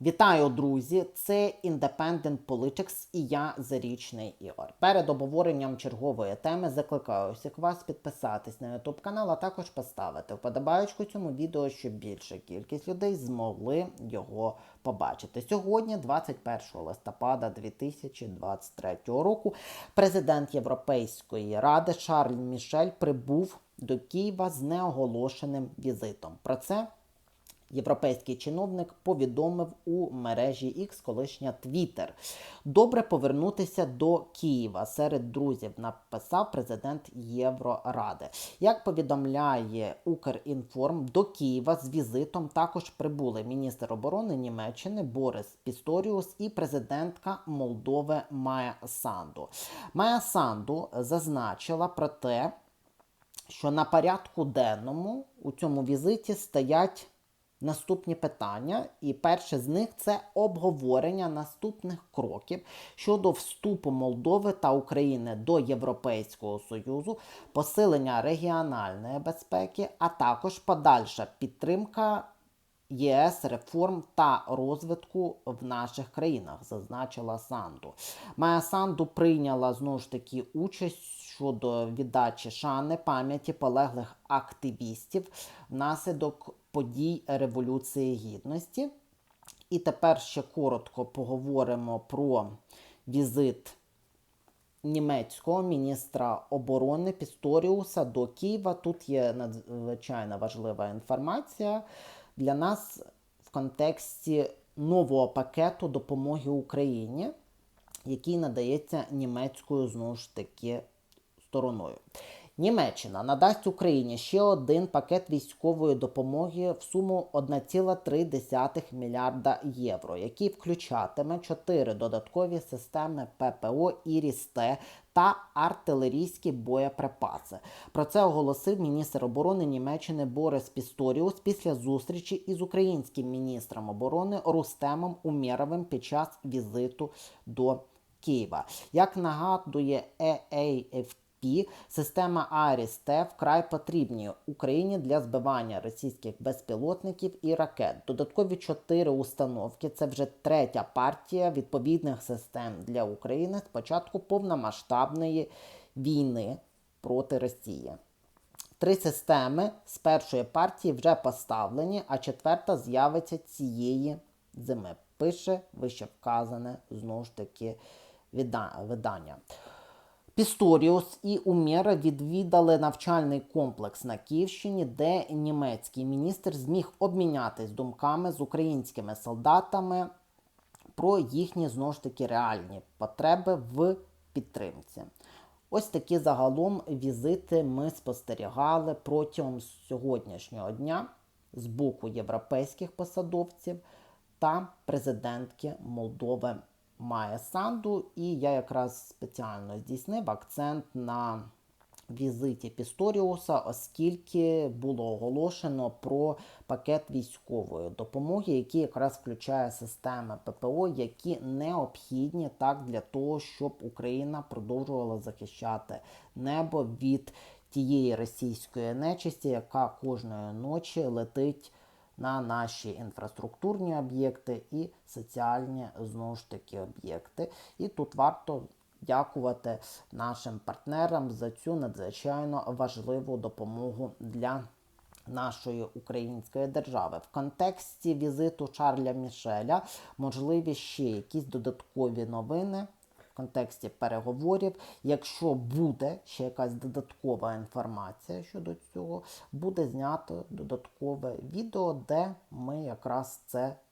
Вітаю, друзі! Це Independent Politics і я Зарічний Ігор. Перед обговоренням чергової теми закликаю всіх вас підписатись на YouTube канал, а також поставити вподобаючку цьому відео, щоб більша кількість людей змогли його побачити. Сьогодні, 21 листопада 2023 року, президент Європейської ради Шарль Мішель прибув до Києва з неоголошеним візитом. Про це Європейський чиновник повідомив у мережі X, колишня Twitter. Добре повернутися до Києва серед друзів, написав президент Євроради. Як повідомляє Укрінформ, до Києва з візитом також прибули міністр оборони Німеччини Борис Пісторіус і президентка Молдови Майя Санду. Майя Санду зазначила про те, що на порядку денному у цьому візиті стоять наступні питання, і перше з них це обговорення наступних кроків щодо вступу Молдови та України до Європейського Союзу, посилення регіональної безпеки, а також подальша підтримка. ЄС реформ та розвитку в наших країнах, зазначила Санду. Майя Санду прийняла знову ж таки участь щодо віддачі шани пам'яті полеглих активістів внаслідок подій Революції Гідності. І тепер ще коротко поговоримо про візит німецького міністра оборони Пісторіуса до Києва. Тут є надзвичайно важлива інформація для нас в контексті нового пакету допомоги Україні, який надається німецькою знову ж таки стороною. Німеччина надасть Україні ще один пакет військової допомоги в суму 1,3 мільярда євро, який включатиме 4 додаткові системи ППО «Іріс-Т» та артилерійські боєприпаси. Про це оголосив міністр оборони Німеччини Борис Пісторіус після зустрічі із українським міністром оборони Рустемом Умєровим під час візиту до Києва. Як нагадує EAFT, Пі система Аріс-Т вкрай потрібні Україні для збивання російських безпілотників і ракет. Додаткові чотири установки. Це вже третя партія відповідних систем для України з початку повномасштабної війни проти Росії. Три системи з першої партії вже поставлені, а четверта з'явиться цієї зими. Пише вище вказане знову ж таки видання. Пісторіус і Умєра відвідали навчальний комплекс на Київщині, де німецький міністр зміг обмінятись думками з українськими солдатами про їхні знову ж таки реальні потреби в підтримці. Ось такі загалом візити ми спостерігали протягом сьогоднішнього дня з боку європейських посадовців та президентки Молдови має санду, і я якраз спеціально здійснив акцент на візиті Пісторіуса, оскільки було оголошено про пакет військової допомоги, який якраз включає системи ППО, які необхідні так для того, щоб Україна продовжувала захищати небо від тієї російської нечисті, яка кожної ночі летить на наші інфраструктурні об'єкти і соціальні знову ж таки об'єкти. І тут варто дякувати нашим партнерам за цю надзвичайно важливу допомогу для нашої української держави. В контексті візиту Чарля Мішеля можливі ще якісь додаткові новини контексті переговорів. Якщо буде ще якась додаткова інформація щодо цього, буде знято додаткове відео, де ми якраз це